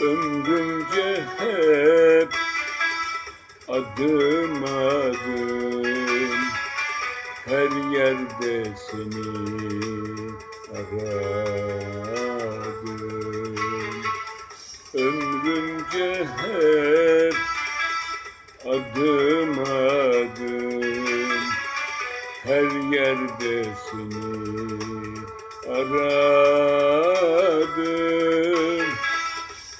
Ömrümce hep adım adım. Her yerde seni aradım. Ömrümce hep adım adım. Her yerde seni aradım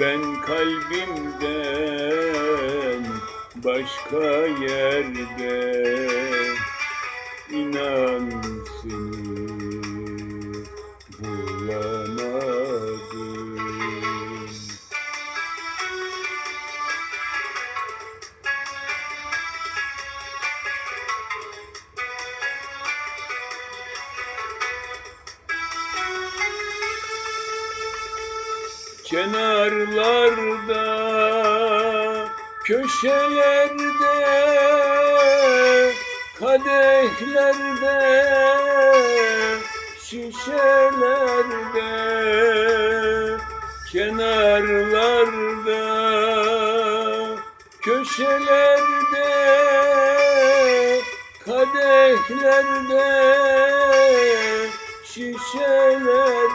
ben kalbimden başka yerde inan seni Kenarlarda, köşelerde, kadehlerde, şişelerde, kenarlarda, köşelerde, kadehlerde, şişelerde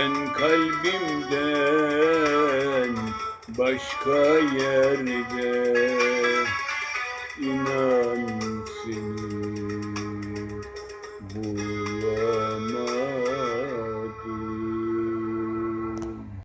Ben kalbimden başka yerde inan seni bulamam.